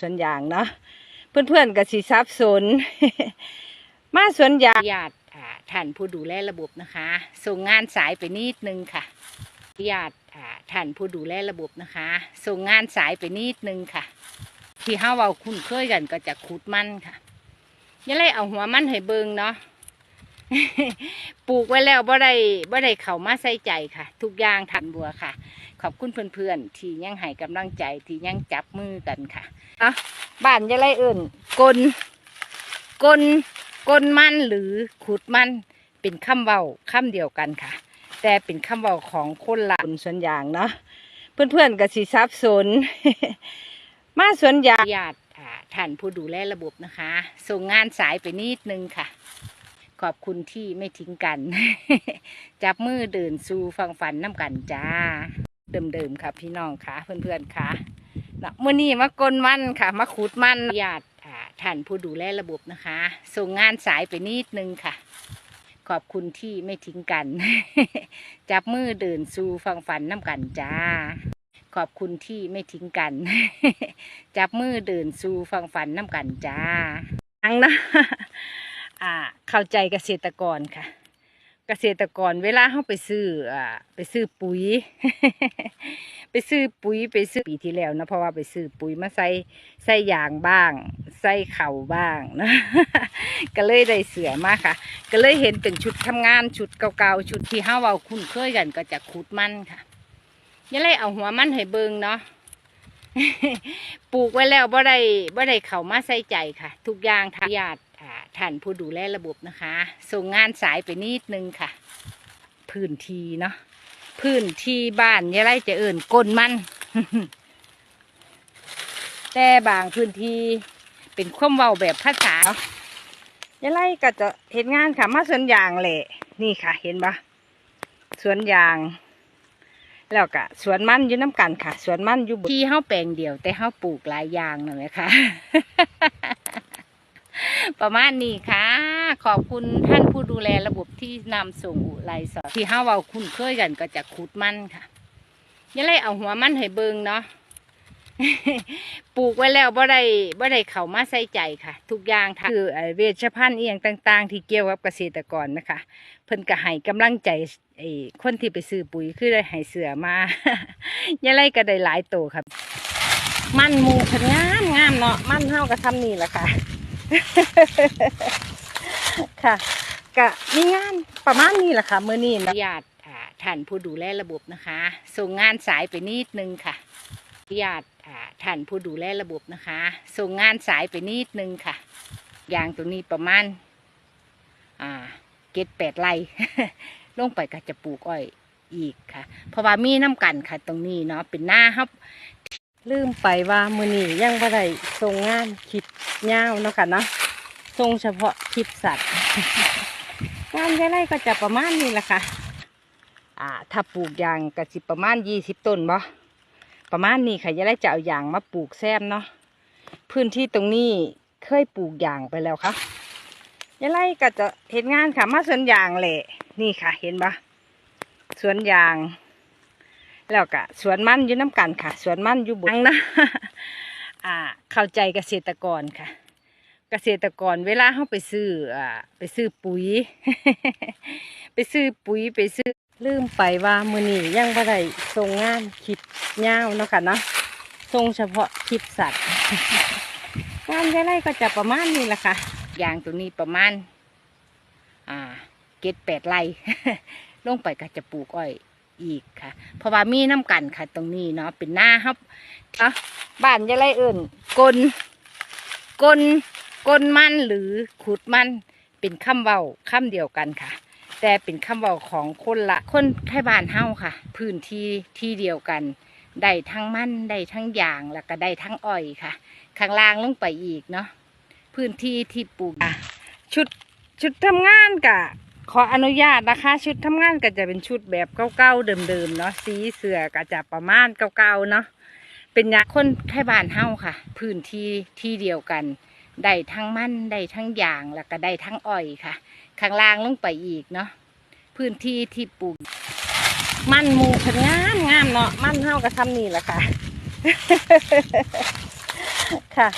สวนยางเนาะเพื่อนๆก็สิสับสน มาสวนยางญาติท่านผู้ดูแลระบบนะคะ ส่งงานสายไปนิดนึงค่ะญาติท่านผู้ดูแลระบบนะคะ ส่งงานสายไปนิดนึงค่ะ ที่ห้าเว้าคุ้นเคยกันก็จะขุดมันค่ะย่าเลยเอาหัวมันให้เบิงเนาะปลูกไว้แล้วบ่ได้บ่ได้เข้ามาใส่ใจค่ะ ทุกอย่างทันบัวค่ะ ขอบคุณเพื่อนๆ ที่ยังให้กำลังใจที่ยังจับมือกันค่ะเนาะบ้านอยะไรเอิ่นกลกลกลมันหรือขุดมันเป็นคำเว้าคำเดียวกันค่ะ แต่เป็นคำเว้าของคนละคนส่วนอย่างเนาะเพื่อนๆก็สิสับสนมาสวนยางญาติอ่าท่านผู้ดูแลระบบนะคะ ส่งงานสายไปนิดนึงค่ะ ขอบคุณที่ไม่ทิ้งกัน จับมือเดินสู่ฟังฝันน้ำกันจ้า เดิมๆค่ะ พี่น้องค่ะเพื่อนๆค่ะนะมื่อนี้มากลมันค่ะมาขุดมันญาติอ่าท่านผู้ดูแลระบบนะคะ ส่งงานสายไปนิดนึงค่ะ ขอบคุณที่ไม่ทิ้งกัน จับมือเดินสู่ฟังฝันน้ำกันจ้า ขอบคุณที่ไม่ทิ้งกัน จับมือเดินสู่ฟังฝันน้ำกันจ้าอังนะอ่าเข้าใจเกษตรกรค่ะ เกษตรกรเวลาเขาไปซื้ออ่าไปซื้อปุ๋ย ไปซื้อปุ๋ยไปซื้อปีที่แล้วนะเพราะว่าไปซื้อปุ๋ยมาใส่ใส่ยางบ้าง ใส่เข่าบ้างนะ ก็เลยได้เสือมากค่ะ ก็เลยเห็นเป็นชุดทำงานชุดเก่าๆชุดที่ห้าเอาคุ้นเคยกันก็จะขุดมันค่ะย่าเลยเอาหัวมันให้เบิงเนาะปลูกไว้แล้วบ่ได้บ่ได้เข้ามาใส่ใจค่ะ ทุกอย่างทางญาติอ่า ท่านผู้ดูแลระบบนะคะ ส่งงานสายไปนิดนึงค่ะ พื้นที่เนาะพื้นที่บ้านยาไรจะเอิ่นก้นมัน แต่บางพื้นที่เป็นความเว้าแบบภาษาเนาะยาไรก็จะเห็นงานค่ะ มาสวนยางแหละนี่ค่ะ เห็นปะสวนยางแล้วก็สวนมันอยู่น้ำกันค่ะ สวนมันอยู่ที่เฮาแปลงเดียว แต่เฮาปลูกหลายอย่างหน่อยค่ะ ประมาณนี้ค่ะ ขอบคุณท่านผู้ดูแลระบบที่นำส่งอุไรสอที่เฮาเว้าคุ้นเคยกันก็จะขุดมันค่ะย่าเลยเอาหัวมันให้เบิงเนาะปลูกไว้แล้วบ่ได้บ่ได้เข้ามาใส่ใจค่ะ ทุกอย่างค่ะคือเวชภัณฑ์เอียงต่าง ๆ ที่เกี่ยวกับเกษตรกรนะคะ เพิ่นก็ให้กำลังใจไอ้คนที่ไปซื้อปุ๋ยคือได้ให้เสือมายายไรก็ได้หลายโตครับ มันหมูเพิ่นงามงามเนาะมันเฮาก็ทำนี่แหละค่ะ ค่ะก็มีงานประมาณนี้แหละค่ะเมื้อนี้นะญาติอ่าท่านผู้ดูแลระบบนะคะ ส่งงานสายไปนิดนึงค่ะญาติอ่าท่านผู้ดูแลระบบนะคะ ส่งงานสายไปนิดนึงค่ะอย่างตรงนี้ประมาณอ่าเก็ดแปดไร่ลงไปก็จะปลูกอ้อยอีกค่ะ เพราะว่ามีน้ำกันค่ะ ตรงนี้เนาะเป็นหน้าครับ ลืมไปว่ามือนี้ยังบ่ได้ส่งงานคลิปยาวเนาะค่ะเนาะส่งเฉพาะคลิปสัตว์ งานยายไรก็จะประมาณนี้แหละค่ะ อ่า ถ้าปลูกยางก็สิประมาณยี่สิบต้นบ่ประมาณนี้ค่ะยายไรจะเอายางมาปลูกแซมเนาะพื้นที่ตรงนี้เคยปลูกยางไปแล้วค่ะยายไล่ก็จะเห็นงานค่ะ มาสวนยางแหละนี่ค่ะ เห็นปะสวนยาง แล้วก็สวนมันอยู่น้ำกันค่ะ สวนมันอยู่บนนะอ่า เข้าใจเกษตรกรค่ะ เกษตรกรเวลาเขาไปซื้ออ่าไปซื้อปุ๋ย ไปซื้อปุ๋ยไปซื้อลืมไปว่ามือนี้ยังบ่ได้ส่งงานคลิปยาวเนาะค่ะเนาะส่งเฉพาะคลิปสัตว์งานยายไล่ก็จะประมาณนี้แหละค่ะยางตัวนี้ประมาณ อ่าเก็ดแปดไร่ลงไปก็จะปลูกอ้อย อีกค่ะ เพราะว่ามีน้ำกันค่ะ ตรงนี้เนาะเป็นหน้าครับเนาะบ้านยายไรเอิ่นกลกลกลมันหรือขุดมันเป็นคำเว้าคำเดียวกันค่ะ แต่เป็นคำเว้าของคนละคนไทยบ้านเฮาค่ะ พื้นที่ที่เดียวกันได้ทั้งมันได้ทั้งยางแล้วก็ได้ทั้งอ้อยค่ะ ข้างล่างลงไปอีกเนาะพื้นที่ที่ปลูกชุดชุดทำงานกะ ขออนุญาตนะคะ ชุดทำงานก็จะเป็นชุดแบบเก่าๆเดิมๆเนาะสีเสื้อก็จะประมาณเก่าๆเนาะเป็นยาคนไทยบ้านเฮาค่ะ พื้นที่ที่เดียวกันได้ทั้งมันได้ทั้งยางแล้วก็ได้ทั้งอ้อยค่ะ ข้างล่างลงไปอีกเนาะพื้นที่ที่ปลูกมันมูขงามงามเนาะมันเฮาก็ทำนี่แหละค่ะ ค่ะ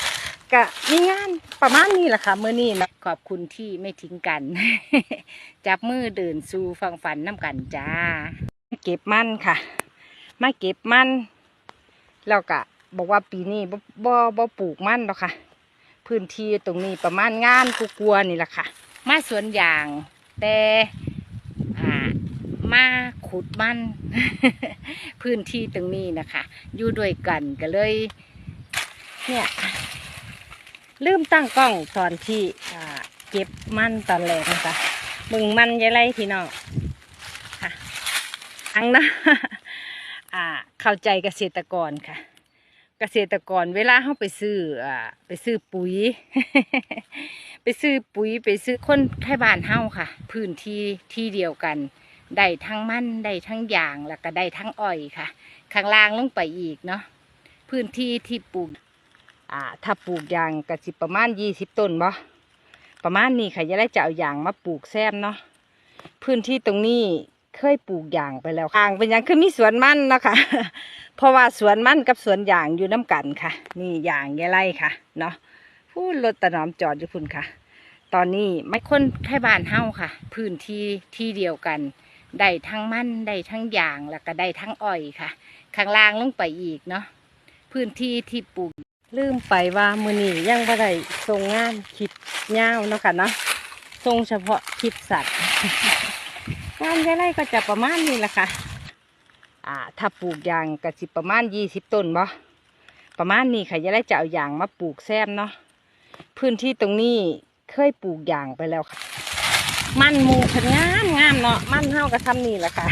กะมีงานประมาณนี้แหละค่ะมื้อนี้นะขอบคุณที่ไม่ทิ้งกัน จับมือเดินสู่ฟังฝันน้ำกันจ้า เก็บมันค่ะ มาเก็บมันแล้วก็บอกว่าปีนี้บ่บ่บ่ปลูกมันหรอกค่ะ พื้นที่ตรงนี้ประมาณงานกูกลัวๆนี่แหละค่ะ มาสวนยาง แต่อ่ามาขุดมัน พื้นที่ตรงนี้นะคะ อยู่ด้วยกันก็เลย เนี่ย ลืมตั้งกล้องตอนที่เก็บมันตอนแรกนะคะมึงมันยายไรพี่น้องค่ะอังนะอ่าเข้าใจเกษตรกรค่ะ เกษตรกรเวลาเขาไปซื้ออไปซื้อปุ๋ย ไปซื้อปุ๋ยไปซื้อคนไทยบ้านเฮาค่ะ พื้นที่ที่เดียวกันได้ทั้งมันได้ทั้งยางแล้วก็ได้ทั้งอ้อยค่ะ ข้างล่างลงไปอีกเนาะพื้นที่ที่ปลูก อ่า ถ้าปลูกยางก็สิประมาณยี่สิบต้นบ่ประมาณนี้ค่ะจะได้จะเอายางมาปลูกแซมเนาะพื้นที่ตรงนี้เคยปลูกยางไปแล้วยางเป็นยังคือมีสวนมันเนาะค่ะเพราะว่าสวนมันกับสวนยางอยู่น้ากันค่ะ นี่ยางยายไร่ค่ะ เนาะพูดรถตะหนอมจอดอยู่พุ่นค่ะ ตอนนี้ไม่คนไทยบ้านเฮาค่ะ พื้นที่ที่เดียวกันได้ทั้งมันได้ทั้งยางแล้วก็ได้ทั้งอ้อยค่ะ ข้างล่างลงไปอีกเนาะพื้นที่ที่ปลูก ลืมไปว่ามือนี้ยังบ่ได้ส่งงานคลิปยาเนาะค่ะเนาะส่งเฉพาะคลิปสัตว์งานยาไรก็จะประมาณนี้แหละค่ะอ่าถ้าปลูกยางก็สิประมาณยี่สิบต้นบ่ประมาณนี้ค่ะยาไรจะเอายางมาปลูกแซมเนาะพื้นที่ตรงนี้เคยปลูกยางไปแล้วค่ะ มันมูขนงามงามเนาะมันเฮาก็ทำนี่แหละค่ะ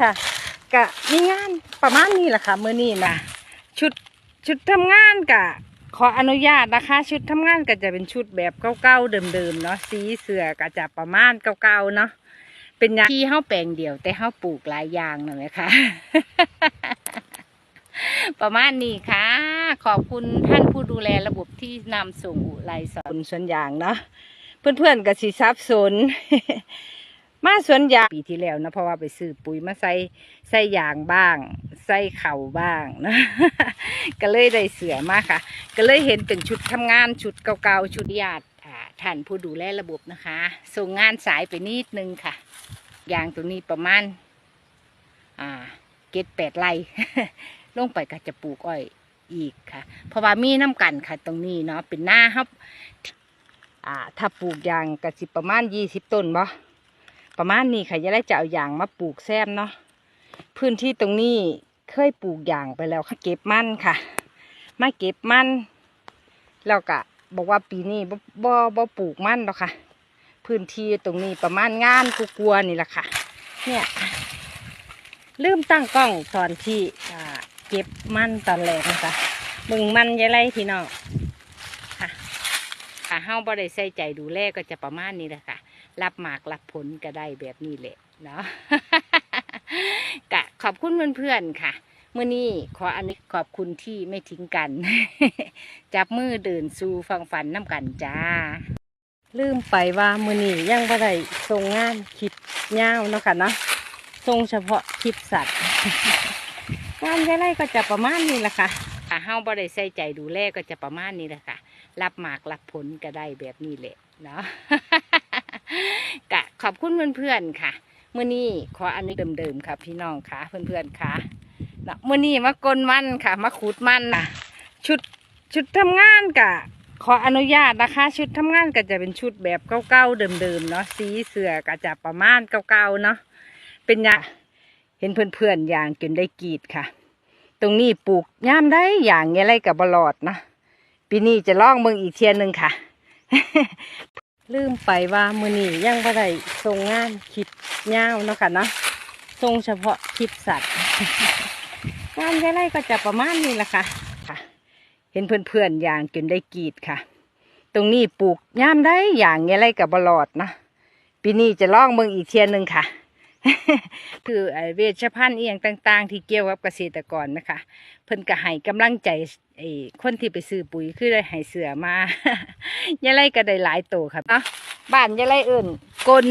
ค่ะกะมีงาน ประมาณนี้แหละค่ะมื้อนี้นะชุดชุดทำงานกะขออนุญาตนะคะ ชุดทำงานก็จะเป็นชุดแบบเก่าๆเดิมๆเนาะสีเสือก็จะประมาณเก่าๆเนาะเป็นยางที่เฮาแปลงเดียว แต่เฮาปลูกหลายอย่างนั่นแหละค่ะประมาณนี้ค่ะ ขอบคุณท่านผู้ดูแลระบบที่นำส่งอุไรสอนสวนยางเนาะเพื่อนๆก็สิซับสน มาสวนยางปีที่แล้วนะเพราะว่าไปซื้อปุ๋ยมาใส่ใส่ยางบ้าง ใส่เข่าบ้างนะก็เลยได้เสือมากค่ะ ก็เลยเห็นเป็นชุดทำงานชุดเก่าๆชุดญาติอ่าท่านผู้ดูแลระบบนะคะ ส่งงานสายไปนิดนึงค่ะยางตัวนี้ประมาณอ่าเกตแปดไร่ลงไปก็จะปลูกอ้อยอีกค่ะ เพราะว่ามีน้ำกันค่ะ ตรงนี้เนาะเป็นหน้าครับ อ่า ถ้าปลูกยางก็สิประมาณยี่สิบต้นบ่ ประมาณนี้ค่ะจะได้จะเอายางมาปลูกแซมเนาะพื้นที่ตรงนี้เคยปลูกอย่างไปแล้วค่ะเก็บมันค่ะ มาเก็บมันแล้วก็บอกว่าปีนี้บ่บ่บ่ปลูกมันหรอกค่ะ พื้นที่ตรงนี้ประมาณงานกูกลัวๆนี่แหละค่ะ เนี่ยลืมตั้งกล้องตอนที่เก็บมันตอนแรกนะคะมึงมันยายไรพี่น้องค่ะถ้าเฮาบ่ได้ใส่ใจดูแลก็จะประมาณนี้แหละค่ะ รับหมากรับผลก็ได้แบบนี้แหละเนาะกะขอบคุณเพื่อนๆค่ะเมื่อนี้ขออันนี้ขอบคุณที่ไม่ทิ้งกัน จับมือเดินสู่ฟังฝันน้ำกันจ้า ลืมไปว่ามื่อนี้ยังบ่ได้ส่งงานคลิปยาวเนาะค่ะเนาะทรงเฉพาะคลิปสัตว์งานยายไรก็จะประมาณนี้แหละค่ะถ้าเฮาบ่ได้ใส่ใจดูแลก็จะประมาณนี้แหละค่ะ รับหมากรับผลก็ได้แบบนี้แหละเนาะ กะขอบคุณเพื่อนๆค่ะเมื่อนี้ขออันนี้เดิมๆค่ะ พี่น้องค่ะ เพื่อนๆค่ะนะเมื่อนี้มากลมันค่ะมาขูดมันนะชุดชุดทำงานกะ ขออนุญาตนะคะ ชุดทำงานก็จะเป็นชุดแบบเก่าๆเดิมๆเนาะสีเสือก็จะประมาณเก่าๆเนาะเป็นยาเห็นเพื่อนๆอย่างจนได้กรีดค่ะ ตรงนี้ปลูกย่ามได้อย่างเงี้ยไรกับบลอดนาะปีนี้จะลองเมืองอีกเทียนหนึ่งค่ะ ลืมไปว่ามือนี่ยังบ่ได้ส่งงานคิดยาวเนาะค่ะเนาะทรงเฉพาะคลิปสัตว์ งานเงี้ยไรก็จะประมาณนี้แหละค่ะค่ะ เห็นเพื่อนๆอย่างจนได้กรีดค่ะ ตรงนี้ปลูกย่ามได้อย่างเงี้ยไรกับบลอดนะปีนี้จะลองเมืองอีกเทียนหนึ่งค่ะ คือเวชภัณฑ์เอียงต่าง ๆ ที่เกี่ยวกับเกษตรกรนะคะ เพิ่นก็ให้กำลังใจไอคนที่ไปซื้อปุ๋ยคือได้ให้เสือมายาไล่ก็ได้หลายโตครับเนาะบ้านยาไลอื่นกล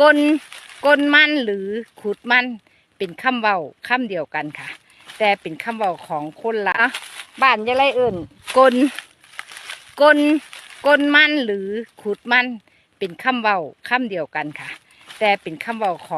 กลกลมันหรือขุดมันเป็นคำเว้าคำเดียวกันค่ะ แต่เป็นคำเว้าของคนละเนาะบ้านยาไลอื่นกลกลกลมันหรือขุดมันเป็นคำเว้าคำเดียวกันค่ะ แต่เป็นคำเว้าของ